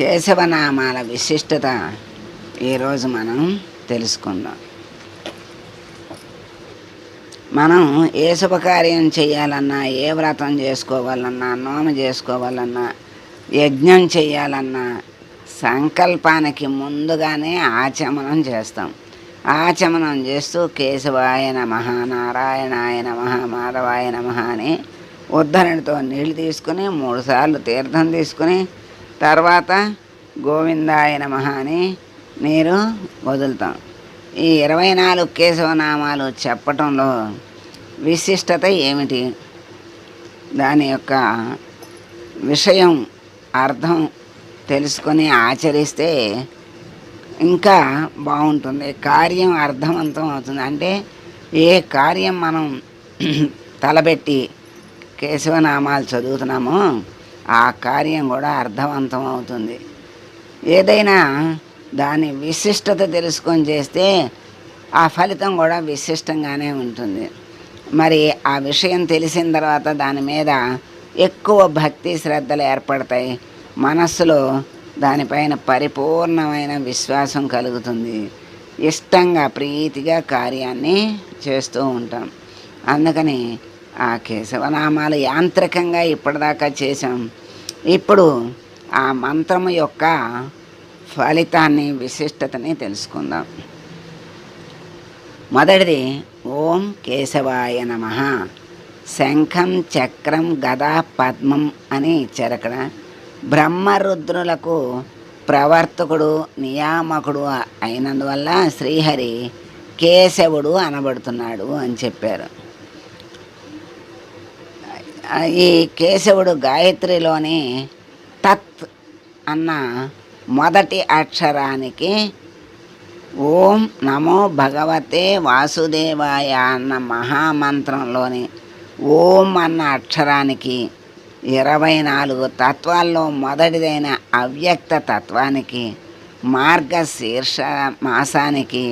కేశవనామాల విశిష్టత ఈరోజు మనం తెలుసుకుందాం. మనం ఏ శుభకార్యం చేయాలన్నా ఏ వ్రతం చేసుకోవాలన్నా నోమ చేసుకోవాలన్నా యజ్ఞం చేయాలన్నా సంకల్పానికి ముందుగానే ఆచమనం చేస్తాం. ఆచమనం చేస్తూ కేశవాయ నమ నారాయణాయ నమ మాధవాయ నమ అని ఉద్ధరణతో నీళ్ళు తీసుకుని మూడుసార్లు తీర్థం తీసుకుని తర్వాత గోవిందాయ నమ అని నీరు వదులుతాం. ఈ ఇరవై నాలుగు కేశవనామాలు చెప్పటంలో విశిష్టత ఏమిటి? దాని యొక్క విషయం అర్థం తెలుసుకొని ఆచరిస్తే ఇంకా బాగుంటుంది. కార్యం అర్థవంతం అవుతుంది. అంటే ఏ కార్యం మనం తలపెట్టి కేశవనామాలు చదువుతున్నామో ఆ కార్యం కూడా అర్థవంతం అవుతుంది. ఏదైనా దాని విశిష్టత తెలుసుకొని చేస్తే ఆ ఫలితం కూడా విశిష్టంగానే ఉంటుంది. మరి ఆ విషయం తెలిసిన తర్వాత దాని మీద ఎక్కువ భక్తి శ్రద్ధలు ఏర్పడతాయి. మనస్సులో దానిపైన పరిపూర్ణమైన విశ్వాసం కలుగుతుంది. ఇష్టంగా ప్రీతిగా కార్యాన్ని చేస్తూ ఉంటాం. అందుకని ఆ కేశవనామాలు యాంత్రికంగా ఇప్పటిదాకా చేసాం ఇప్పుడు ఆ మంత్రము యొక్క ఫలితాన్ని విశిష్టతని తెలుసుకుందాం. మొదటిది ఓం కేశవాయ నమ. శంఖం చక్రం గదా పద్మం అని ఇచ్చారు అక్కడ. బ్రహ్మరుద్రులకు ప్రవర్తకుడు నియామకుడు అయినందువల్ల శ్రీహరి కేశవుడు అనబడుతున్నాడు అని చెప్పారు. ఈ కేశవుడు గాయత్రిలోని తత్ అన్న మొదటి అక్షరానికి ఓం నమో భగవతే వాసుదేవాయ అన్న మహామంత్రంలోని ఓం అన్న అక్షరానికి ఇరవై నాలుగు తత్వాల్లో మొదటిదైన అవ్యక్త తత్వానికి మార్గశీర్ష మాసానికి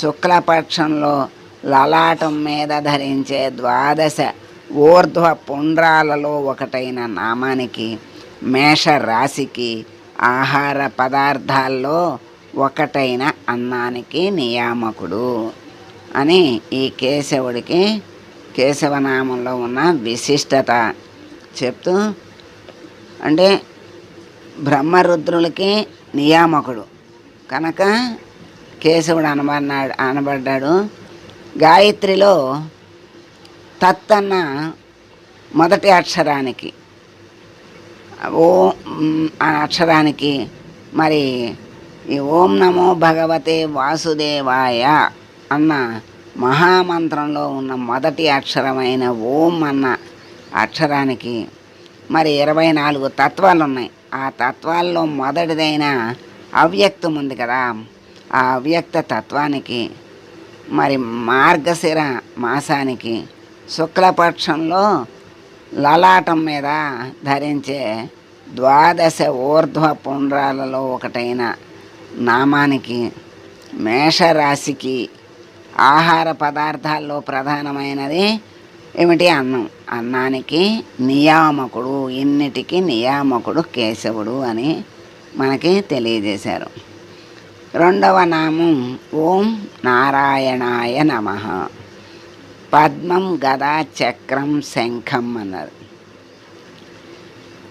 శుక్లపక్షంలో లలాటం మీద ధరించే ద్వాదశ ఊర్ధ్వ పుండ్రాలలో ఒకటైన నామానికి మేష రాశికి ఆహార పదార్థాల్లో ఒకటైన అన్నానికి నియామకుడు అని ఈ కేశవుడికి కేశవనామంలో ఉన్న విశిష్టత చెప్తూ అంటే బ్రహ్మరుద్రులకి నియామకుడు. కనుక కేశవుడు అనబడినాడు అనబడ్డాడు. గాయత్రిలో తత్తన్న మొదటి అక్షరానికి. ఓ ఆ అక్షరానికి మరి ఈ ఓం నమో భగవతే వాసుదేవాయ అన్న మహామంత్రంలో ఉన్న మొదటి అక్షరమైన ఓం అన్న అక్షరానికి మరి ఇరవై నాలుగు తత్వాలు ఉన్నాయి ఆ తత్వాల్లో మొదటిదైన అవ్యక్తం ఉంది కదా. ఆ అవ్యక్త తత్వానికి మరి మార్గశిర మాసానికి శుక్లపక్షంలో లలాటం మీద ధరించే ద్వాదశ ఊర్ధ్వ పుండ్రాలలో ఒకటైన నామానికి మేషరాశికి ఆహార పదార్థాల్లో ప్రధానమైనది ఏమిటి అన్నం? అన్నానికి నియామకుడు ఇన్నిటికి నియామకుడు కేశవుడు అని మనకి తెలియజేశారు. రెండవ నామం ఓం నారాయణాయ నమ. పద్మం గద చక్రం శంఖం అన్నారు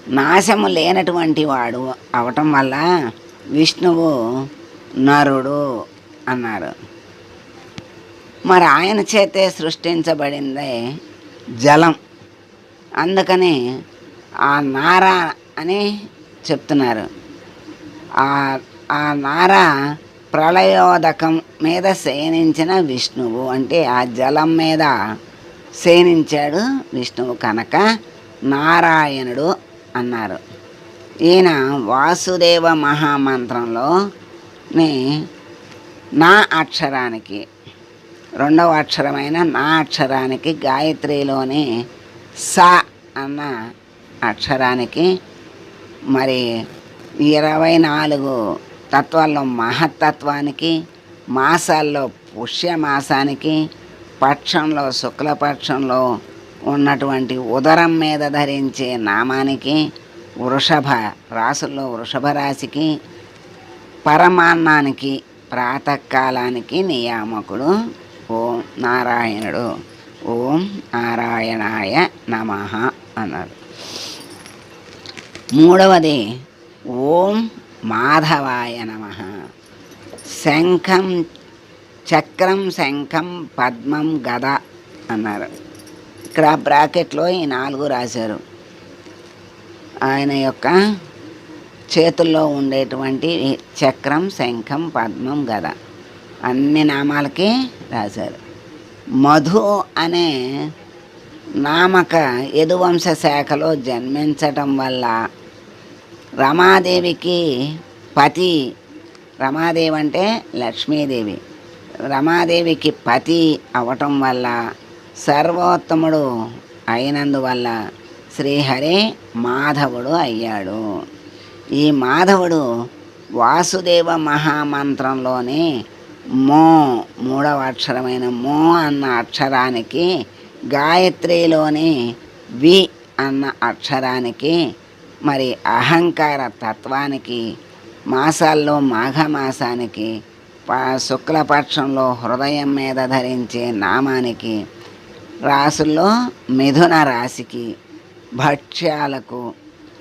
నాశము లేనటువంటి వాడు అవటం వల్ల విష్ణువు నరుడు అన్నారు. మరి ఆయన చేతే సృష్టించబడిందే జలం. అందుకని ఆ నార అని చెప్తున్నారు. ఆ ఆ నార ప్రళయోదకం మీద శయనించిన విష్ణువు. అంటే ఆ జలం మీద శయనించాడు విష్ణువు కనుక. నారాయణుడు అన్నారు. ఈయన వాసుదేవ మహామంత్రంలో నా అక్షరానికి రెండవ అక్షరమైన నా అక్షరానికి గాయత్రిలోని స అన్న అక్షరానికి మరి ఇరవై నాలుగు తత్వాల్లో మహత్తత్వానికి మాసాల్లో పుష్యమాసానికి పక్షంలో శుక్లపక్షంలో ఉన్నటువంటి ఉదరం మీద ధరించే నామానికి వృషభ రాసుల్లో వృషభ రాశికి పరమాన్నానికి ప్రాతకాలానికి నియామకుడు ఓం నారాయణుడు. ఓం నారాయణాయ నమ అన్నాడు. మూడవది ఓం మాధవాయ నమ. శంఖం చక్రం శంఖం పద్మం గద అన్నారు. ఇక్కడ బ్రాకెట్లో ఈ నాలుగు రాశారు. ఆయన యొక్క చేతుల్లో ఉండేటువంటి చక్రం శంఖం పద్మం గద అన్ని నామాలకి రాశారు. మధు అనే నామక యదువంశ శాఖలో జన్మించటం వల్ల రమాదేవికి పతి. రమాదేవి అంటే లక్ష్మీదేవి. రమాదేవికి పతి అవటం వల్ల సర్వోత్తముడు అయినందువల్ల శ్రీహరి మాధవుడు అయ్యాడు. ఈ మాధవుడు వాసుదేవ మహామంత్రంలోని మో మూడవ అక్షరమైన మో అన్న అక్షరానికి గాయత్రిలోని వి అన్న అక్షరానికి మరి అహంకార తత్వానికి మాసాల్లో మాఘమాసానికి శుక్లపక్షంలో హృదయం మీద ధరించే నామానికి రాసుల్లో మిథున రాశికి భక్ష్యాలకు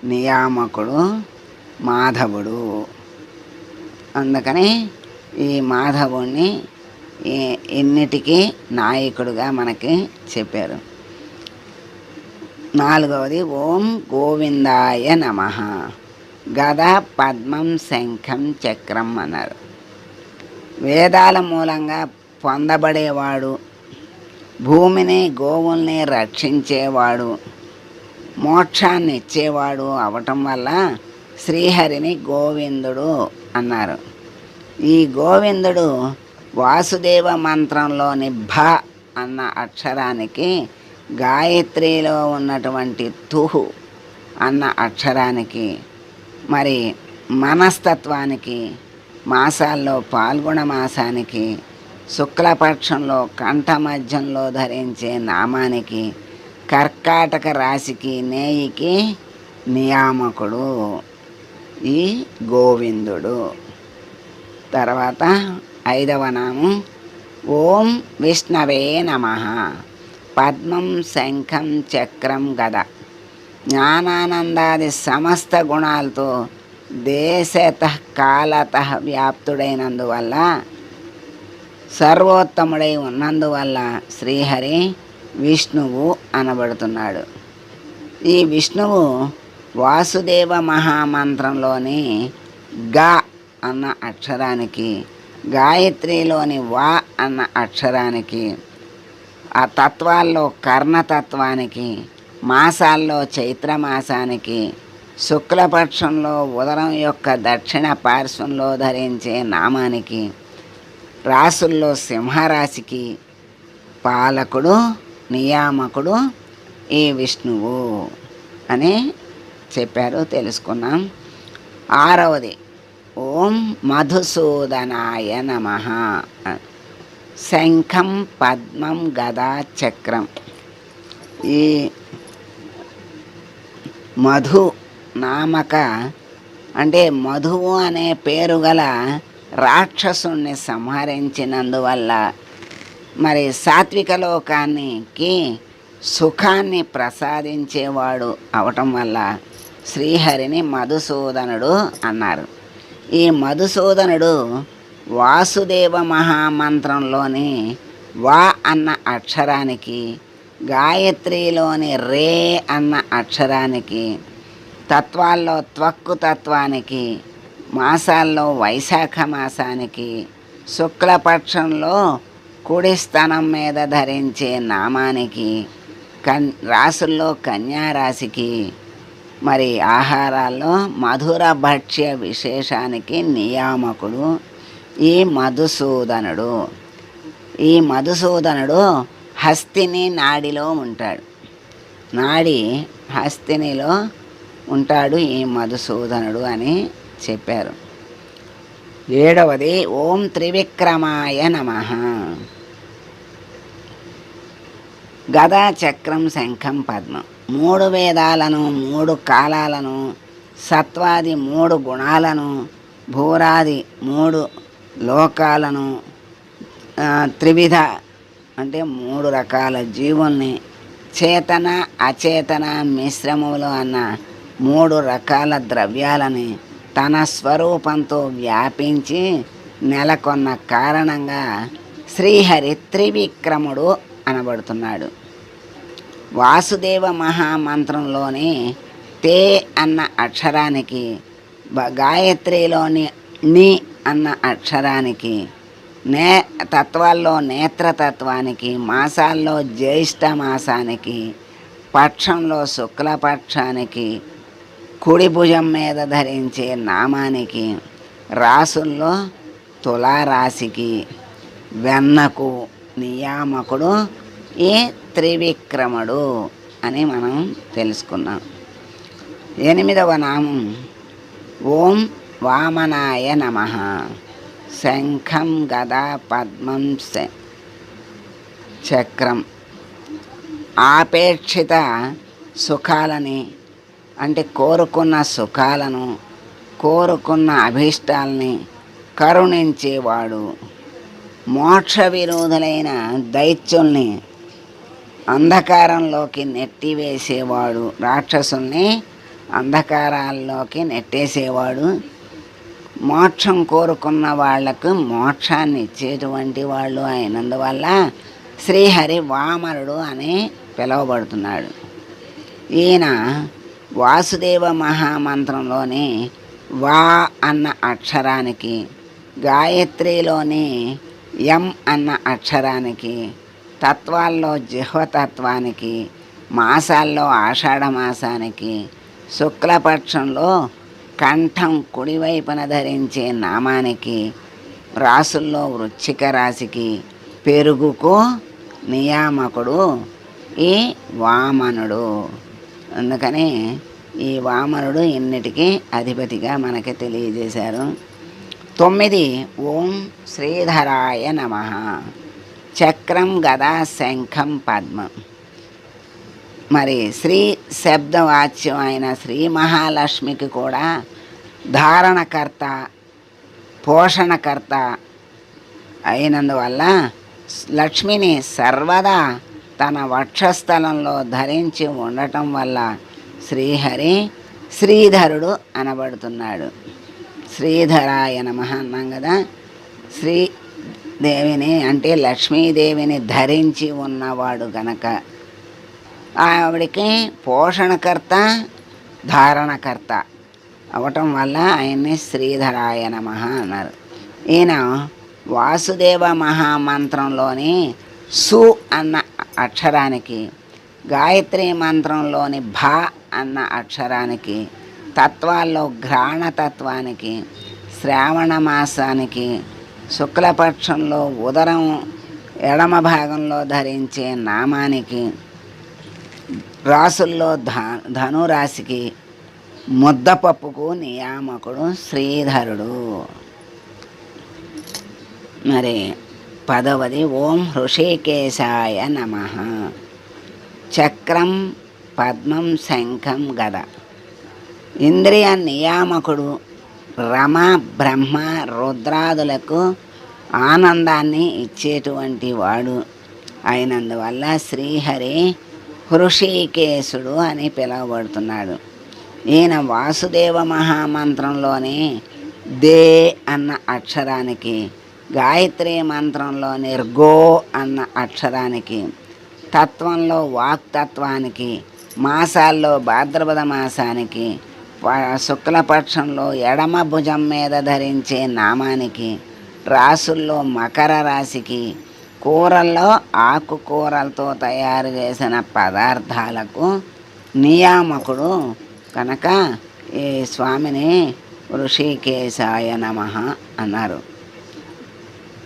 నియామకుడు మాధవుడు. అందుకని ఈ మాధవుణ్ణి ఎన్నిటికీ ఇన్నిటికీ నాయకుడుగా మనకి చెప్పారు. నాలుగవది ఓం గోవిందాయ నమ. గద పద్మం శంఖం చక్రం అన్నారు. వేదాల మూలంగా పొందబడేవాడు భూమిని గోవుల్ని రక్షించేవాడు మోక్షాన్ని ఇచ్చేవాడు అవటం వల్ల శ్రీహరిని గోవిందుడు అన్నారు. ఈ గోవిందుడు వాసుదేవ మంత్రంలోని భ అన్న అక్షరానికి గాయత్రిలో ఉన్నటువంటి తుహు అన్న అక్షరానికి మరి మనస్తత్వానికి మాసాల్లో పాల్గొన మాసానికి శుక్లపక్షంలో కంఠ మధ్యంలో ధరించే నామానికి కర్కాటక రాశికి నేయికి నియామకుడు ఈ గోవిందుడు. తర్వాత ఐదవ నామం ఓం విష్ణవే నమ. పద్మం శంఖం చక్రం గద. జ్ఞానానందాది సమస్త గుణాలతో దేశత కాలత వ్యాప్తుడైనందువల్ల సర్వోత్తముడై ఉన్నందువల్ల శ్రీహరి విష్ణువు అనబడుతున్నాడు. ఈ విష్ణువు వాసుదేవ మహామంత్రంలోని గా అన్న అక్షరానికి గాయత్రిలోని వా అన్న అక్షరానికి ఆ తత్వాల్లో కర్ణతత్వానికి మాసాల్లో చైత్రమాసానికి శుక్లపక్షంలో ఉదరం యొక్క దక్షిణ పార్శ్వంలో ధరించే నామానికి రాసుల్లో సింహరాశికి పాలకుడు నియామకుడు ఈ విష్ణువు అని చెప్పారు తెలుసుకున్నాం. ఆరవది ఓం మధుసూదనాయ నమ శంఖం పద్మం గదా చక్రం. ఈ మధు నామక అంటే మధువు అనే పేరు గల రాక్షసుణ్ణి సంహరించినందువల్ల మరి సాత్విక లోకానికి సుఖాన్ని ప్రసాదించేవాడు అవటం వల్ల శ్రీహరిని మధుసూదనుడు అన్నారు. ఈ మధుసూదనుడు వాసుదేవ మహామంత్రంలోని వా అన్న అక్షరానికి గాయత్రిలోని రే అన్న అక్షరానికి తత్వాల్లో త్వక్కు తత్వానికి మాసాల్లో వైశాఖ మాసానికి శుక్లపక్షంలో కుడి స్థనం మీద ధరించే నామానికి కన్ రాసుల్లో కన్యారాశికి మరి ఆహారాల్లో మధుర భక్ష్య విశేషానికి నియామకుడు ఈ మధుసూదనుడు ఈ మధుసూదనుడు హస్తిని నాడిలో ఉంటాడు. నాడి హస్తినిలో ఉంటాడు ఈ మధుసూదనుడు అని చెప్పారు. ఏడవది ఓం త్రివిక్రమాయ నమ. గదా చక్రం శంఖం పద్మం. మూడు వేదాలను మూడు కాలాలను సత్వాది మూడు గుణాలను భూరాది మూడు లోకాలను త్రివిధ అంటే మూడు రకాల జీవుల్ని చేతన అచేతన మిశ్రమములు అన్న మూడు రకాల ద్రవ్యాలని తన స్వరూపంతో వ్యాపించి నెలకొన్న కారణంగా శ్రీహరి త్రివిక్రముడు అనబడుతున్నాడు. వాసుదేవ మహామంత్రంలోని తే అన్న అక్షరానికి గాయత్రిలోని ని అన్న అక్షరానికి నే తత్వాల్లో నేత్రతత్వానికి మాసాల్లో జ్యేష్ఠ మాసానికి పక్షంలో శుక్లపక్షానికి కుడి భుజం మీద ధరించే నామానికి రాసుల్లో తులారాశికి వెన్నకు నియామకుడు ఈ త్రివిక్రముడు అని మనం తెలుసుకున్నాం. ఎనిమిదవ నామం ఓం వామనాయ నమ. శంఖం గదా పద్మం చక్రం. ఆపేక్షిత సుఖాలని అంటే కోరుకున్న సుఖాలను కోరుకున్న అభీష్టాలని కరుణించేవాడు. మోక్ష విరోధులైన దైత్యుల్ని అంధకారంలోకి నెట్టివేసేవాడు. రాక్షసుల్ని అంధకారాల్లోకి నెట్టేసేవాడు. మోక్షం కోరుకున్న వాళ్ళకు మోక్షాన్ని ఇచ్చేటువంటి వాళ్ళు అయినందువల్ల శ్రీహరి వామరుడు అని పిలువబడుతున్నాడు. ఈయన వాసుదేవ మహామంత్రంలోని వా అన్న అక్షరానికి గాయత్రిలోని ఎం అన్న అక్షరానికి తత్వాల్లో జిహ్వతత్వానికి మాసాల్లో ఆషాఢమాసానికి శుక్లపక్షంలో కంఠం కుడివైపున ధరించే నామానికి రాసుల్లో వృచ్చిక రాశికి పెరుగుకు నియామకుడు ఈ వామనుడు. అందుకని ఈ వామనుడు ఇన్నిటికీ అధిపతిగా మనకి తెలియజేశారు. తొమ్మిది ఓం శ్రీధరాయ నమ. చక్రం గదా శంఖం పద్మం. మరి శ్రీ శబ్దవాచ్యం అయిన శ్రీ మహాలక్ష్మికి కూడా ధారణకర్త పోషణకర్త అయినందువల్ల లక్ష్మిని సర్వదా తన వక్షస్థలంలో ధరించి ఉండటం వల్ల శ్రీహరి శ్రీధరుడు అనబడుతున్నాడు. శ్రీధరాయ నమ అన్నాం కదా. శ్రీదేవిని అంటే లక్ష్మీదేవిని ధరించి ఉన్నవాడు గనక ఆవిడికి పోషణకర్త ధారణకర్త అవటం వల్ల ఆయన్ని శ్రీధరాయ నమ అన్నారు. ఈయన వాసుదేవ మహామంత్రంలోని సు అన్న అక్షరానికి గాయత్రి మంత్రంలోని భా అన్న అక్షరానికి తత్వాల్లో ఘ్రాణతత్వానికి శ్రావణ మాసానికి శుక్లపక్షంలో ఉదరం ఎడమ భాగంలో ధరించే నామానికి రాసుల్లో ధ ధనురాశికి ముద్దపప్పుకు నియామకుడు శ్రీధరుడు. మరి పదవది ఓం హృషికేశాయ నమ. చక్రం పద్మం శంఖం గద. ఇంద్రియ నియామకుడు రమ బ్రహ్మ రుద్రాదులకు ఆనందాన్ని ఇచ్చేటువంటి వాడు. అయినందువల్ల శ్రీహరి హృషికేశుడు అని పిలువబడుతున్నాడు. ఈయన వాసుదేవ మహామంత్రంలోని దే అన్న అక్షరానికి గాయత్రి మంత్రంలోని గో అన్న అక్షరానికి తత్వంలో వాక్తత్వానికి మాసాల్లో భాద్రపద మాసానికి శుక్లపక్షంలో ఎడమ భుజం మీద ధరించే నామానికి రాసుల్లో మకర రాశికి కూరల్లో ఆకుకూరలతో తయారు చేసిన పదార్థాలకు నియామకుడు కనుక ఈ స్వామిని ఋషికేశాయ నమ అన్నారు.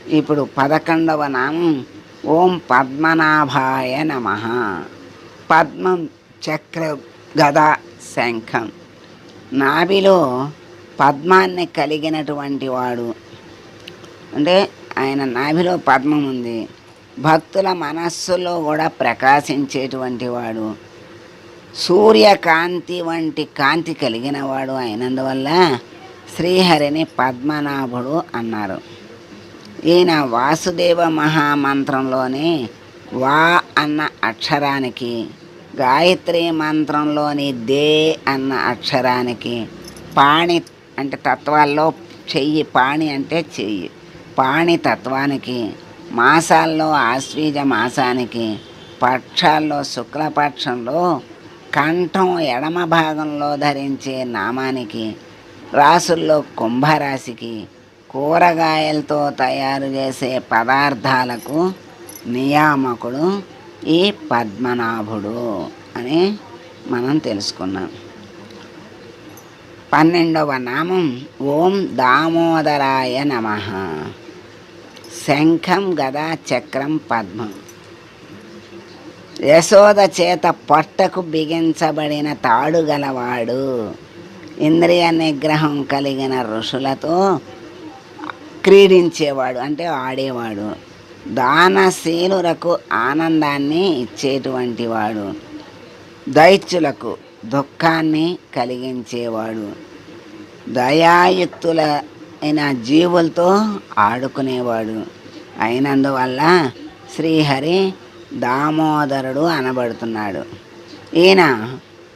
ఇప్పుడు పదకొండవ నామం ఓం పద్మనాభాయ నమ. పద్మం చక్ర గద శంఖం. నాభిలో పద్మాన్ని కలిగినటువంటి వాడు. అంటే ఆయన నాభిలో పద్మం ఉంది. భక్తుల మనస్సులో కూడా ప్రకాశించేటువంటి వాడు. సూర్యకాంతి వంటి కాంతి కలిగినవాడు అయినందువల్ల శ్రీహరిని పద్మనాభుడు అన్నారు. ఈయన వాసుదేవ మహామంత్రంలోని వా అన్న అక్షరానికి గాయత్రి మంత్రంలోని దే అన్న అక్షరానికి పాణి అంటే తత్వాల్లో చెయ్యి పాణి అంటే చెయ్యి పాణి తత్వానికి మాసాల్లో ఆశ్వీజ మాసానికి పక్షాల్లో శుక్లపక్షంలో కంఠం ఎడమ భాగంలో ధరించే నామానికి రాసుల్లో కుంభరాశికి కూరగాయలతో తయారు చేసే పదార్థాలకు నియామకుడు ఈ పద్మనాభుడు అని మనం తెలుసుకున్నాం. పన్నెండవ నామం ఓం దామోదరాయ నమ. శంఖం గదా చక్రం పద్మం. యశోద చేత పొట్టకు బిగించబడిన తాడు గలవాడు. ఇంద్రియ నిగ్రహం కలిగిన ఋషులతో క్రీడించేవాడు అంటే ఆడేవాడు. దానశీలులకు ఆనందాన్ని ఇచ్చేటువంటి వాడు దైత్యులకు దుఃఖాన్ని కలిగించేవాడు. దయాయుక్తులైన జీవులతో ఆడుకునేవాడు. అయినందువల్ల శ్రీహరి దామోదరుడు అనబడుతున్నాడు. ఈయన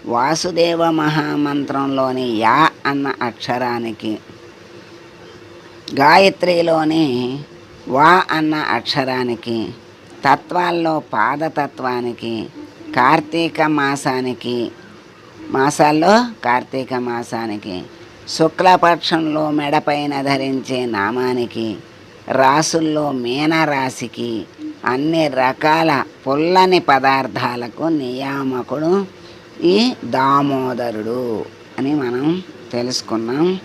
వాసుదేవ మహామంత్రంలోని యా అన్న అక్షరానికి గాయత్రిలోని వా అన్న అక్షరానికి తత్వాల్లో పాదతత్వానికి కార్తీక మాసానికి మాసాల్లో కార్తీక మాసానికి శుక్లపక్షంలో మెడపైన ధరించే నామానికి రాసుల్లో మీనరాశికి అన్ని రకాల పుల్లని పదార్థాలకు నియామకుడు ఈ దామోదరుడు అని మనం తెలుసుకున్నాం.